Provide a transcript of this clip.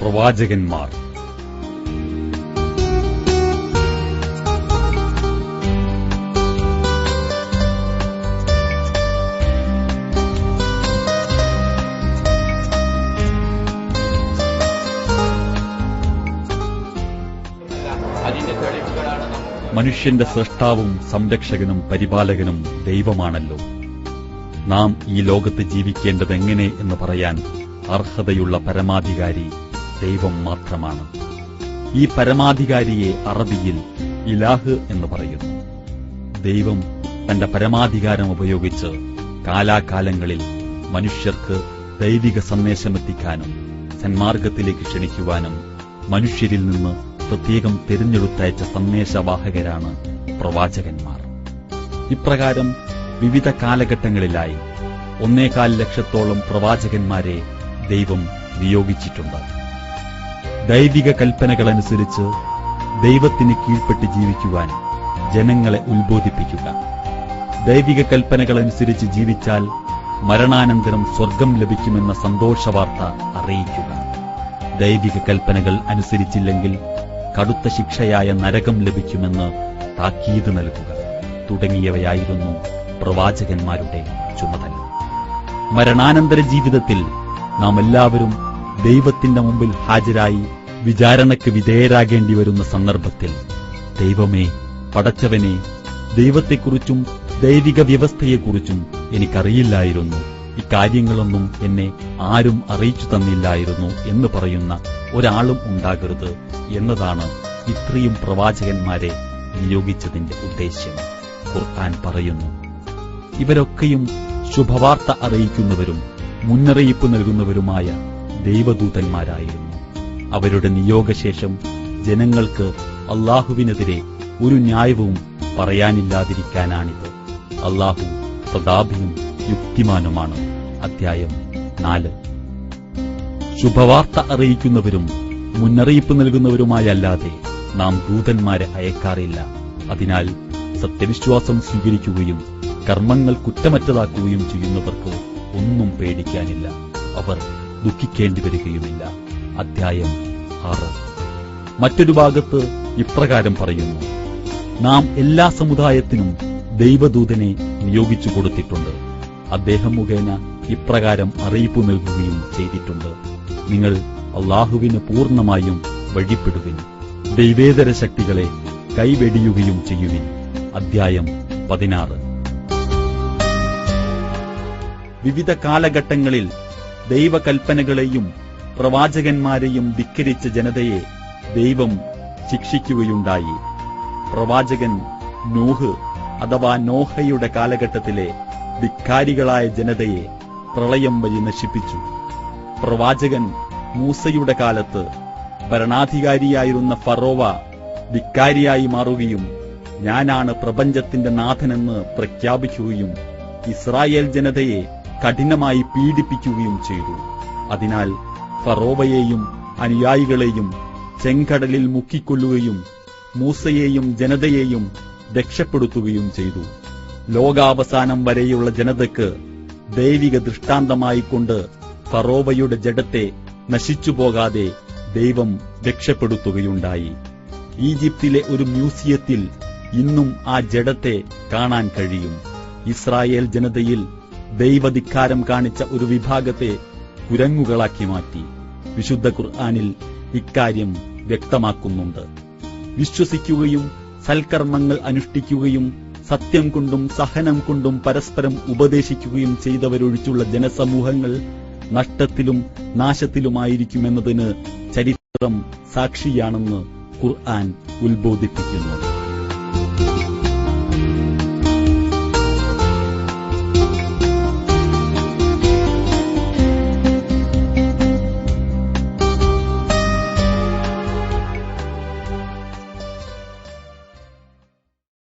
പ്രവാചകന്മാർ. മനുഷ്യന്റെ സൃഷ്ടാവും സംരക്ഷകനും പരിപാലകനും ദൈവമാണല്ലോ. നാം ഈ ലോകത്ത് ജീവിക്കേണ്ടതെങ്ങനെ എന്ന് പറയാൻ അർഹതയുള്ള പരമാധികാരി ദൈവം മാത്രമാണ്. ഈ പരമാധികാരിയെ അറബിയിൽ ഇലാഹ് എന്ന് പറയുന്നു. ദൈവം തന്റെ പരമാധികാരം ഉപയോഗിച്ച് കാലാകാലങ്ങളിൽ മനുഷ്യർക്ക് ദൈവിക സന്ദേശമെത്തിക്കാനും സന്മാർഗത്തിലേക്ക് ക്ഷണിക്കുവാനും മനുഷ്യരിൽ നിന്ന് പ്രത്യേകം തിരഞ്ഞെടുത്തയച്ച സന്ദേശവാഹകരാണ് പ്രവാചകന്മാർ. ഇപ്രകാരം വിവിധ കാലഘട്ടങ്ങളിലായി ഒന്നേകാൽ ലക്ഷത്തോളം പ്രവാചകന്മാരെ ദൈവം നിയോഗിച്ചിട്ടുണ്ട് ദൈവിക കൽപ്പനകളനുസരിച്ച് ദൈവത്തിന് കീഴ്പ്പെട്ട് ജീവിക്കുവാൻ ജനങ്ങളെ ഉത്ബോധിപ്പിക്കുക. ദൈവിക കൽപ്പനകളനുസരിച്ച് ജീവിച്ചാൽ മരണാനന്തരം സ്വർഗം ലഭിക്കുമെന്ന സന്തോഷവാർത്ത അറിയിക്കുക. ദൈവിക കൽപ്പനകൾ അനുസരിച്ചില്ലെങ്കിൽ കടുത്ത ശിക്ഷയായ നരകം ലഭിക്കുമെന്ന് താക്കീത് നൽകുക. തുടങ്ങിയവയായിരുന്നു പ്രവാചകന്മാരുടെ ചുമതല. മരണാനന്തര ജീവിതത്തിൽ നാം എല്ലാവരും ദൈവത്തിന്റെ മുമ്പിൽ ഹാജരായി വിചാരണയ്ക്ക് വിധേയരാകേണ്ടി വരുന്ന സന്ദർഭത്തിൽ ദൈവമേ പടച്ചവനെ ദൈവത്തെക്കുറിച്ചും ദൈവിക വ്യവസ്ഥയെക്കുറിച്ചും എനിക്കറിയില്ലായിരുന്നു. ഇക്കാര്യങ്ങളൊന്നും എന്നെ ആരും അറിയിച്ചു തന്നില്ലായിരുന്നു എന്ന് പറയുന്ന ഒരാളും ഉണ്ടാകരുത് എന്നതാണ് ഇത്രയും പ്രവാചകന്മാരെ നിയോഗിച്ചതിന്റെ ഉദ്ദേശ്യം. ഖുർആൻ പറയുന്നു ഇവരൊക്കെയും ശുഭവാർത്ത അറിയിക്കുന്നവരും മുന്നറിയിപ്പ് നൽകുന്നവരുമായ ദൈവദൂതന്മാരായിരുന്നു. അവരുടെ നിയോഗശേഷം ജനങ്ങൾക്ക് അള്ളാഹുവിനെതിരെ ഒരു ന്യായവും പറയാനില്ലാതിരിക്കാനാണിത്. അള്ളാഹു പ്രതാപിയും യുക്തിമാനുമാണ്. അധ്യായം നാല്. ശുഭവാർത്ത അറിയിക്കുന്നവരും മുന്നറിയിപ്പ് നൽകുന്നവരുമായല്ലാതെ നാം ദൂതന്മാരെ അയക്കാറില്ല. അതിനാൽ സത്യവിശ്വാസം സ്വീകരിക്കുകയും കർമ്മങ്ങൾ കുറ്റമറ്റതാക്കുകയും ചെയ്യുന്നവർക്ക് ഒന്നും പേടിക്കാനില്ല. അവർ ദുഃഖിക്കേണ്ടി വരികയുമില്ല. അധ്യായം ആറ്. മറ്റൊരു ഭാഗത്ത് ഇപ്രകാരം പറയുന്നു. നാം എല്ലാ സമുദായത്തിനും ദൈവദൂതനെ നിയോഗിച്ചു കൊടുത്തിട്ടുണ്ട്. അദ്ദേഹം മുഖേന ഇപ്രകാരം അറിയിപ്പ് നൽകുകയും ചെയ്തിട്ടുണ്ട്. നിങ്ങൾ അള്ളാഹുവിന് പൂർണമായും വഴിപ്പെടുവിൻ. ദൈവേതര ശക്തികളെ കൈവെടിയുകയും ചെയ്യുവിൻ. അധ്യായം പതിനാറ്. വിവിധ കാലഘട്ടങ്ങളിൽ ദൈവകൽപ്പനകളെയും പ്രവാചകന്മാരെയും ധിക്കരിച്ച ജനതയെ ദൈവം ശിക്ഷിക്കുകയുണ്ടായി. പ്രവാചകൻ നൂഹ് അഥവാ നോഹയുടെ കാലഘട്ടത്തിലെ ധിക്കാരികളായ ജനതയെ പ്രളയം വഴി നശിപ്പിച്ചു. പ്രവാചകൻ മൂസയുടെ കാലത്ത് ഭരണാധികാരിയായിരുന്ന ഫറോവ ധിക്കാരിയായി മാറുകയും ഞാനാണ് പ്രപഞ്ചത്തിന്റെ നാഥനെന്ന് പ്രഖ്യാപിക്കുകയും ഇസ്രായേൽ ജനതയെ കഠിനമായി പീഡിപ്പിക്കുകയും ചെയ്തു. അതിനാൽ ഫറോവയെയും അനുയായികളെയും ചെങ്കടലിൽ മുക്കിക്കൊല്ലുകയും മൂസയെയും ജനതയെയും രക്ഷപ്പെടുത്തുകയും ചെയ്തു. ലോകാവസാനം വരെയുള്ള ജനതയ്ക്ക് ദൈവിക ദൃഷ്ടാന്തമായിക്കൊണ്ട് ഫറോവയുടെ ജഡത്തെ നശിച്ചുപോകാതെ ദൈവം രക്ഷപ്പെടുത്തുകയുണ്ടായി. ഈജിപ്തിലെ ഒരു മ്യൂസിയത്തിൽ ഇന്നും ആ ജഡത്തെ കാണാൻ കഴിയും. ഇസ്രായേൽ ജനതയിൽ ദൈവധിക്കാരം കാണിച്ച ഒരു വിഭാഗത്തെ കുരങ്ങുകളാക്കി മാറ്റി. വിശുദ്ധ ഖുർആാനിൽ ഇക്കാര്യം വ്യക്തമാക്കുന്നുണ്ട്. വിശ്വസിക്കുകയും സൽക്കർമ്മങ്ങൾ അനുഷ്ഠിക്കുകയും സത്യം കൊണ്ടും സഹനം കൊണ്ടും പരസ്പരം ഉപദേശിക്കുകയും ചെയ്തവരൊഴിച്ചുള്ള ജനസമൂഹങ്ങൾ നഷ്ടത്തിലും നാശത്തിലുമായിരിക്കുമെന്നതിന് ചരിത്രം സാക്ഷിയാണെന്ന് ഖുർആൻ ഉത്ബോധിപ്പിക്കുന്നു.